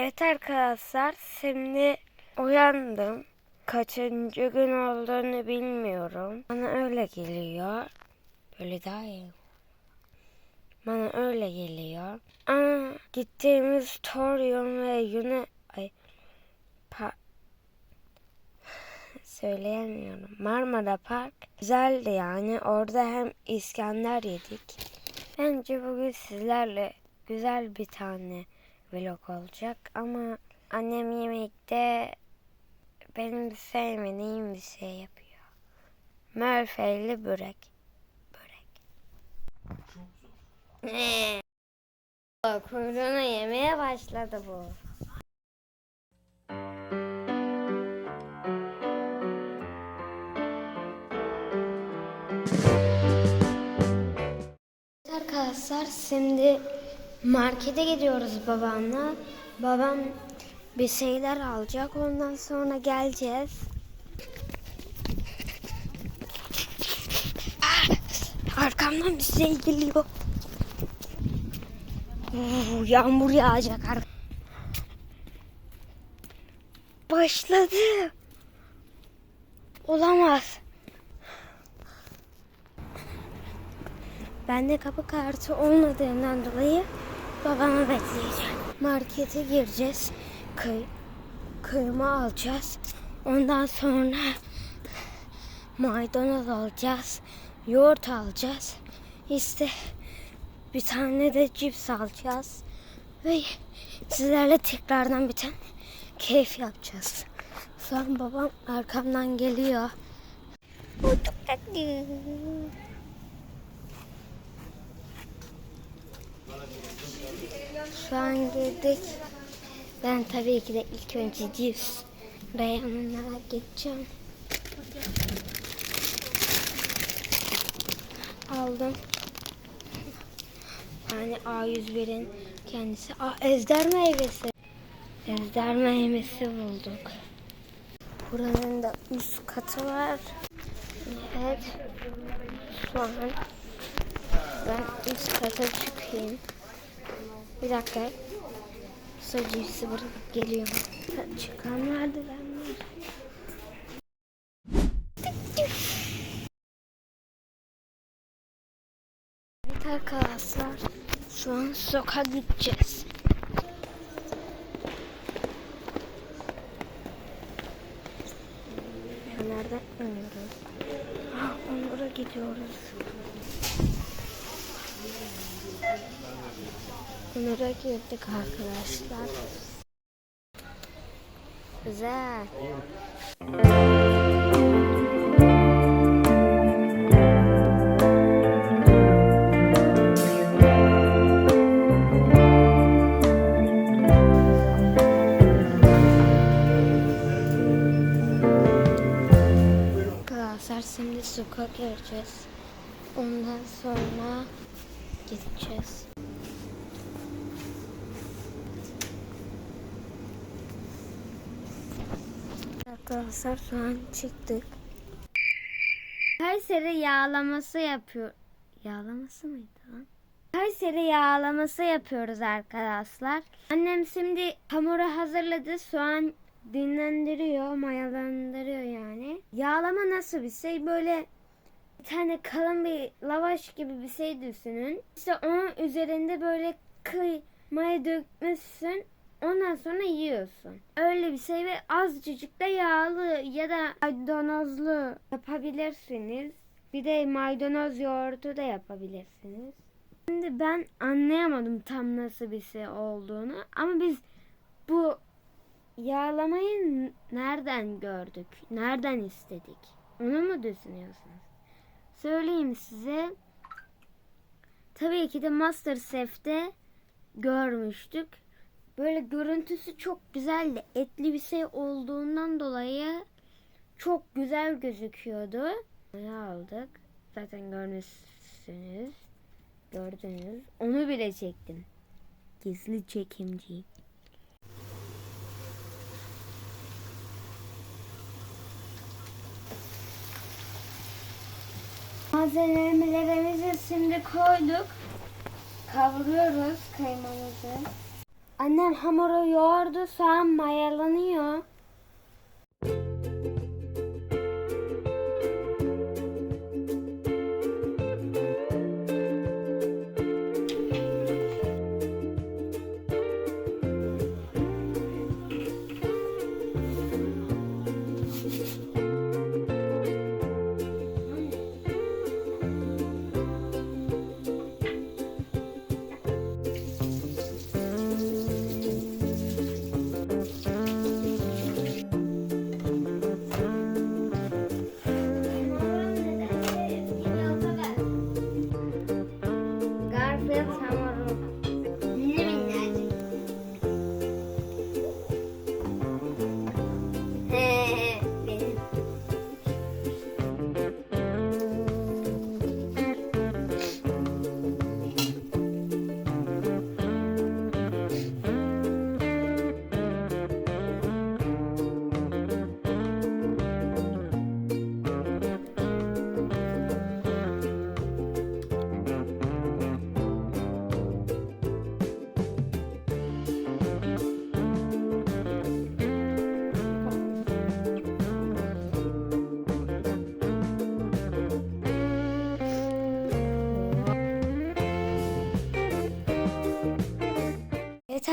Evet arkadaşlar şimdi uyandım. Kaçıncı gün olduğunu bilmiyorum. Bana öyle geliyor. Böyle daha iyi. Bana öyle geliyor. Ama gittiğimiz Torium ve Yune... Ay... Pa... Söyleyemiyorum. Marmara Park güzeldi yani. Orada hem İskender yedik. Bence bugün sizlerle güzel bir tane vlog olacak ama annem yemekte benim sevmediğim bir şey yapıyor. Mörfeyli börek. Börek. Ne? Kuyruğunu yemeye başladı bu. Arkadaşlar şimdi markete gidiyoruz babamla. Babam bir şeyler alacak. Ondan sonra geleceğiz. Ah! Arkamdan bir şey geliyor. Oo, yağmur yağacak. Başladı. Olamaz. Bende kapı kartı olmadığından dolayı babamı bekleyeceğim. Markete gireceğiz. Kıy kıyma alacağız. Ondan sonra maydanoz alacağız. Yoğurt alacağız. İşte bir tane de cips alacağız. Ve sizlerle tekrardan bir tane keyif yapacağız. Şu an babam arkamdan geliyor. O çok. Şu an girdik. Ben tabii ki de ilk önce cips ve yanına geçeceğim. Aldım. Yani A101'in kendisi. Aa, ezder meyvesi. Ezder meyvesi bulduk. Buranın da üst katı var. Evet. Şu an ben üst kata çıkayım. Bir dakika. Su cipsi bırakıp geliyorum. Çıkan merdivenler. Evet arkadaşlar. Şu an sokağa gideceğiz. Nereden? Ah, onlara gidiyoruz. Onlara girdik arkadaşlar. Güzel. Arkadaşlar şimdi sokak gireceğiz. Ondan sonra gideceğiz. Arkadaşlar şu an çıktık. Kayseri yağlaması yapıyor. Yağlaması mıydı lan? Kayseri yağlaması yapıyoruz arkadaşlar. Annem şimdi hamuru hazırladı. Soğan dinlendiriyor, mayalandırıyor yani. Yağlama nasıl bir şey? Böyle bir tane kalın bir lavaş gibi bir şey düşünün. İşte onun üzerinde böyle kıymayı dökmüşsün. Ondan sonra yiyorsun. Öyle bir şey ve azıcık da yağlı ya da maydanozlu yapabilirsiniz. Bir de maydanoz yoğurdu da yapabilirsiniz. Şimdi ben anlayamadım tam nasıl bir şey olduğunu ama biz bu yağlamayı nereden gördük? Nereden istedik? Onu mu düşünüyorsunuz? Söyleyeyim size. Tabii ki de Masterchef'te görmüştük. Böyle görüntüsü çok güzeldi. Etli bir şey olduğundan dolayı çok güzel gözüküyordu. Ne aldık? Zaten görmüşsünüz. Gördünüz. Onu bile çektim. Gizli çekimci. Malzemelerimizi şimdi koyduk. Kavuruyoruz kıymamızı. Annem hamuru yoğurdu, soğan mayalanıyor.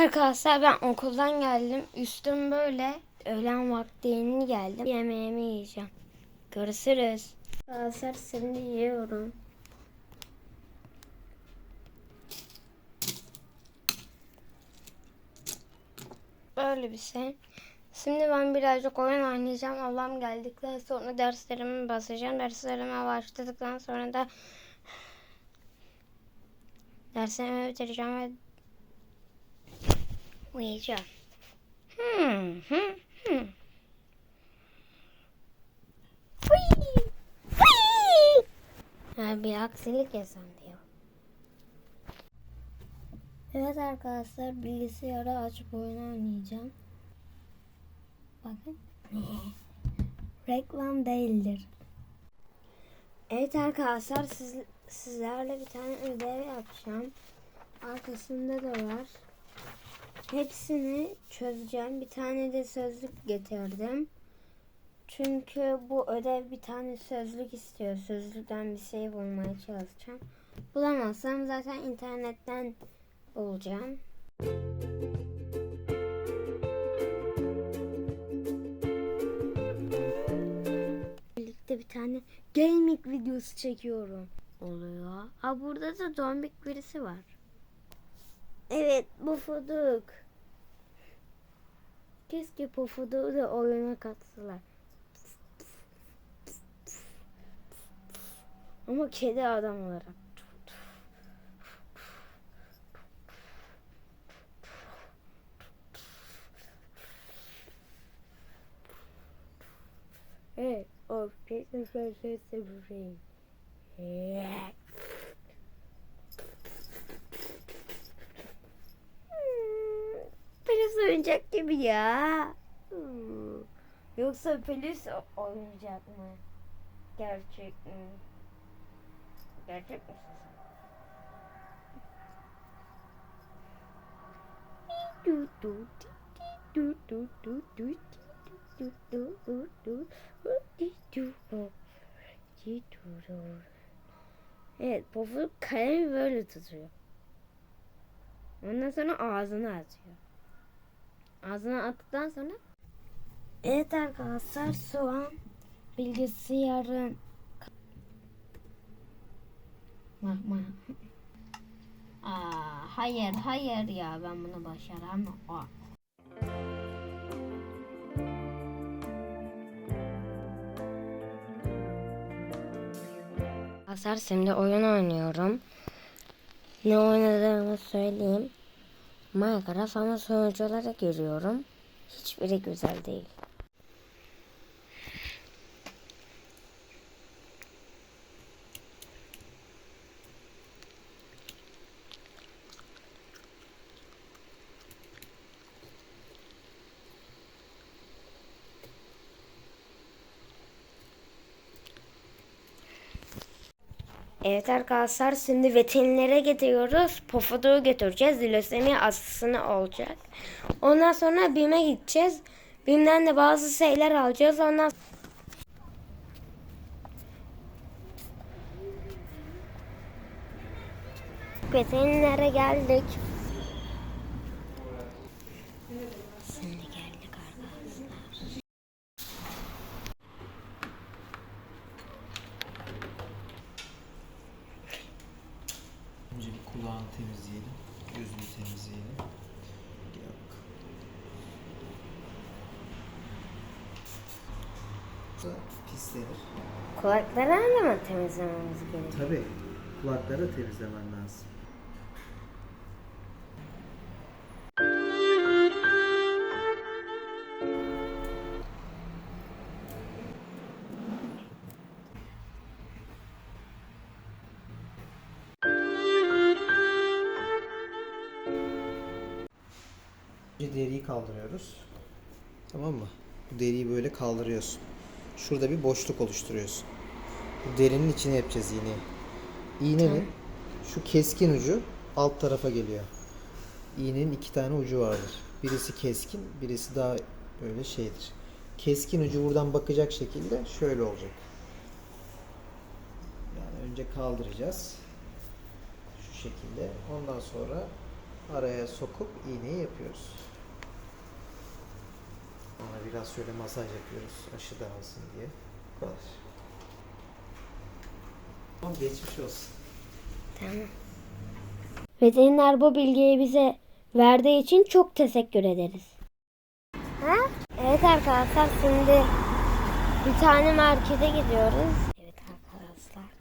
Arkadaşlar ben okuldan geldim. Üstüm böyle. Öğlen vakti geldim. Yemeğimi yiyeceğim. Görüşürüz. Arkadaşlar şimdi yiyorum. Böyle bir şey. Şimdi ben birazcık oyun oynayacağım. Ablam geldikten sonra derslerimi basacağım. Derslerime başladıktan sonra da derslerimi bitireceğim ve uyuyacağım. Hmm, hmm, hmm. Ha, bir aksilik yaşandı ya. Evet arkadaşlar bilgisayarı açıp oyun oynayacağım. Bakın. Reklam değildir. Evet arkadaşlar siz, sizlerle bir tane ödev yapacağım. Arkasında da var. Hepsini çözeceğim. Bir tane de sözlük getirdim. Çünkü bu ödev bir tane sözlük istiyor. Sözlükten bir şey bulmaya çalışacağım. Bulamazsam zaten internetten bulacağım. Birlikte bir tane gaming videosu çekiyorum. Oluyor. Ha burada da zombik birisi var. Evet Pofuduk. Keşke Pufud'u da oyuna katsalar. Ama kedi adam olarak. Hey, oh, Peter's going to say, gibi ya. Yoksa Filiz oyuncak mı? Gerçek mi? Gerçek misin Evet, pofuduk kalemi böyle tutuyor. Ondan sonra ağzını atıyor. Ağzına attıktan sonra Evet arkadaşlar soğan bilgisayarın Bakma. Aa, hayır hayır ya ben bunu başaramam. Aa. Arkadaşlar şimdi oyun oynuyorum. Ne oynadığımı söyleyeyim. Minecraft ama sonucu olarak görüyorum. Hiçbiri güzel değil. Evet arkadaşlar şimdi veterinere gidiyoruz. Pofuduğu götüreceğiz. Lösemi aşısını olacak. Ondan sonra BİM'e gideceğiz. BİM'den de bazı şeyler alacağız. Ondan Veterinere geldik. Şimdi geldik arkadaşlar. Önce bir kulağını temizleyelim. Gözünü temizleyelim. Gel bakalım. Da pislenir. Kulaklarını mı temizlememiz gerekiyor? Tabii. Kulakları temizlemen lazım. Önce deriyi kaldırıyoruz. Tamam mı? Bu deriyi böyle kaldırıyorsun. Şurada bir boşluk oluşturuyorsun. Bu derinin içine yapacağız iğneyi. İğnenin şu keskin ucu alt tarafa geliyor. İğnenin iki tane ucu vardır. Birisi keskin, birisi daha böyle şeydir. Keskin ucu buradan bakacak şekilde şöyle olacak. Yani önce kaldıracağız. Şu şekilde. Ondan sonra araya sokup iğneyi yapıyoruz. Ona biraz şöyle masaj yapıyoruz aşı dağılsın diye. Bu kadar. Tamam geçmiş olsun. Tamam. Veteriner bu bilgiyi bize verdiği için çok teşekkür ederiz. Ha? Evet arkadaşlar şimdi bir tane markete gidiyoruz. Evet arkadaşlar.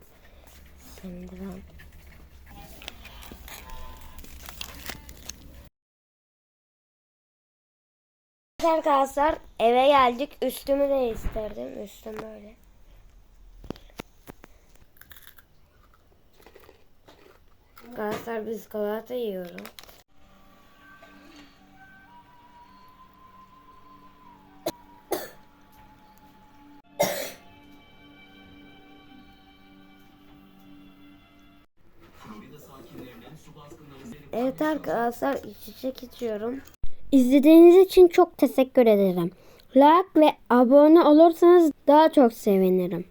Şimdi ben Evet Arkadaşlar eve geldik. Üstümü değiştirdim. Üstüm böyle. Arkadaşlar biz galata yiyorum. Evet arkadaşlar içecek içiyorum. İzlediğiniz için çok teşekkür ederim. Like ve abone olursanız daha çok sevinirim.